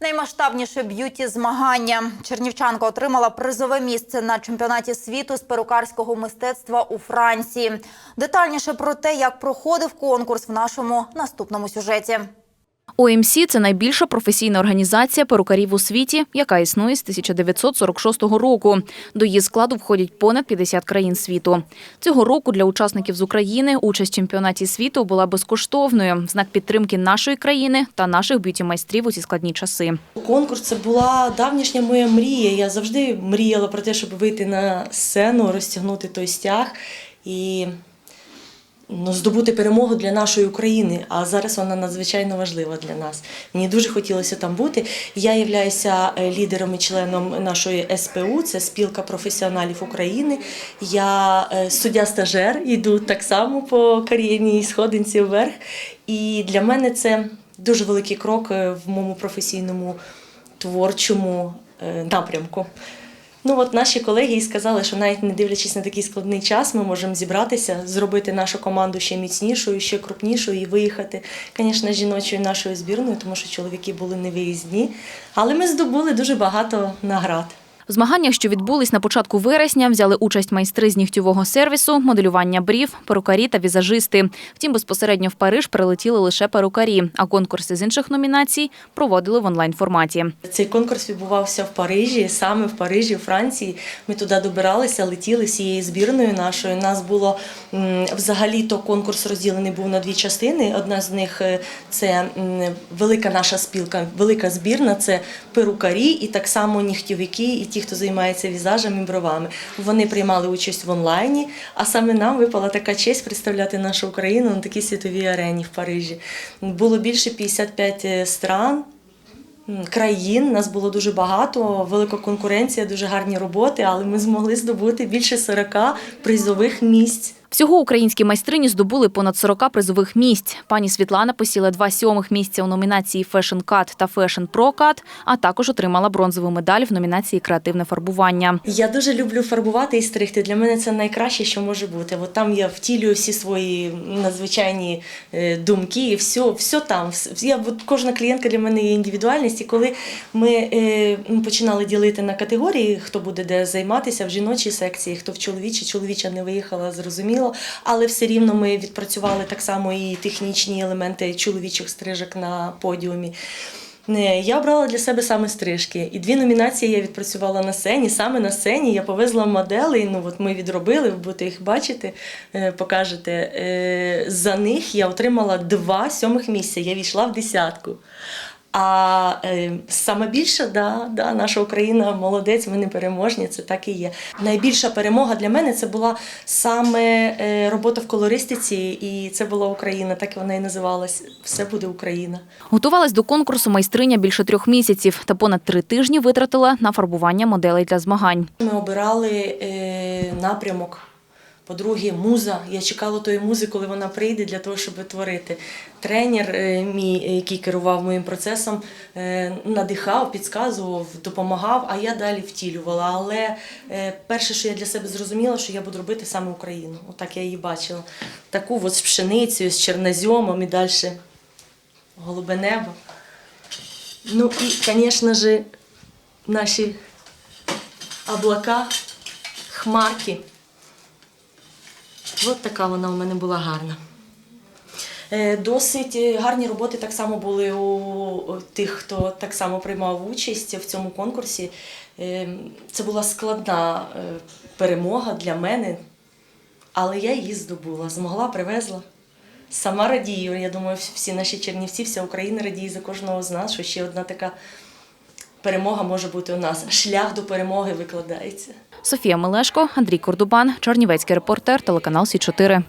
Наймасштабніше б'юті змагання. Чернівчанка отримала призове місце на чемпіонаті світу з перукарського мистецтва у Франції. Детальніше про те, як проходив конкурс в нашому наступному сюжеті. ОМС – це найбільша професійна організація перукарів у світі, яка існує з 1946 року. До її складу входять понад 50 країн світу. Цього року для учасників з України участь в чемпіонаті світу була безкоштовною в знак підтримки нашої країни та наших б'юті-майстрів у ці складні часи. Конкурс це була давнішня моя мрія. Я завжди мріяла про те, щоб вийти на сцену, розтягнути той стяг і ну, здобути перемогу для нашої України. А зараз вона надзвичайно важлива для нас. Мені дуже хотілося там бути. Я являюся е, лідером і членом нашої СПУ, це спілка професіоналів України. Я е, суддя-стажер, іду так само по кар'єрній сходинці вверх. І для мене це дуже великий крок е, в моєму професійному творчому напрямку. Ну от наші колеги і сказали, що навіть не дивлячись на такий складний час, ми можемо зібратися, зробити нашу команду ще міцнішою, ще крупнішою і виїхати, звісно, жіночою нашою збірною, тому що чоловіки були не виїзні. Але ми здобули дуже багато наград. В змаганнях, що відбулись на початку вересня, взяли участь майстри з нігтєвого сервісу, моделювання брів, перукарі та візажисти. Втім, безпосередньо в Париж прилетіли лише перукарі, а конкурси з інших номінацій проводили в онлайн-форматі. Цей конкурс відбувався в Парижі, саме в Парижі, Франції. Ми туди добиралися, летіли всією збірною нашою. Нас було взагалі-то конкурс розділений був на дві частини. Одна з них е, це велика наша спілка, велика збірна це перукарі і так само нігтєвики, і ті, хто займається візажем і бровами. Вони приймали участь в онлайні, а саме нам випала така честь представляти нашу Україну на такій світовій арені в Парижі. Було більше 55 стран. Країн. Нас було дуже багато, велика конкуренція, дуже гарні роботи, але ми змогли здобути більше 40 призових місць. Всього українські майстрині здобули понад 40 призових місць. Пані Світлана посіла два сьомих місця у номінації Fashion Cut та Fashion Pro Cut, а також отримала бронзову медаль в номінації Креативне фарбування. Я дуже люблю фарбувати і стригти. Для мене це найкраще, що може бути. От там я втілюю всі свої надзвичайні е, думки, і все, все там. Я, кожна клієнтка для мене є індивідуальність. І коли ми е, ну, починали ділити на категорії, хто буде де займатися в жіночій секції, хто в чоловічій, чоловіча не виїхала, зрозуміло. Але все рівно ми відпрацювали так само і технічні елементи чоловічих стрижок на подіумі. Не, я обрала для себе саме стрижки. І дві номінації я відпрацювала на сцені. Саме на сцені я повезла моделей. Ну от ми відробили, ви будете їх бачити, е, покажете. Е, За них я отримала два сьомих місця. Я війшла в десятку. А е, саме більше, да, да, наша Україна молодець, ми не переможні, це так і є. Найбільша перемога для мене це була саме е, робота в колористиці, і це була Україна, так вона і називалась. Все буде Україна. Готувалась до конкурсу майстриня більше трьох місяців та понад три тижні витратила на фарбування моделей для змагань. Ми обирали е, напрямок. По-друге, муза. Я чекала тої музи, коли вона прийде для того, щоб творити. Тренер, е, мій, який керував моїм процесом, е, надихав, підказував, допомагав, а я далі втілювала. Але е, перше, що я для себе зрозуміла, що я буду робити саме Україну. Отак я її бачила. Таку от з пшеницею, з чернозьомом і далі голубе небо. Ну і, звісно ж, наші облака, хмарки. От така вона у мене була гарна. Е, Досить е, гарні роботи так само були у тих, хто так само приймав участь в цьому конкурсі. Е, Це була складна перемога для мене, але я її здобула, змогла, привезла. Сама радію. Я думаю, всі наші чернівці, вся Україна радіє за кожного з нас, що ще одна така перемога може бути у нас. Шлях до перемоги викладається. Софія Мелешко, Андрій Кордубан, Чернівецький репортер, телеканал Сі 4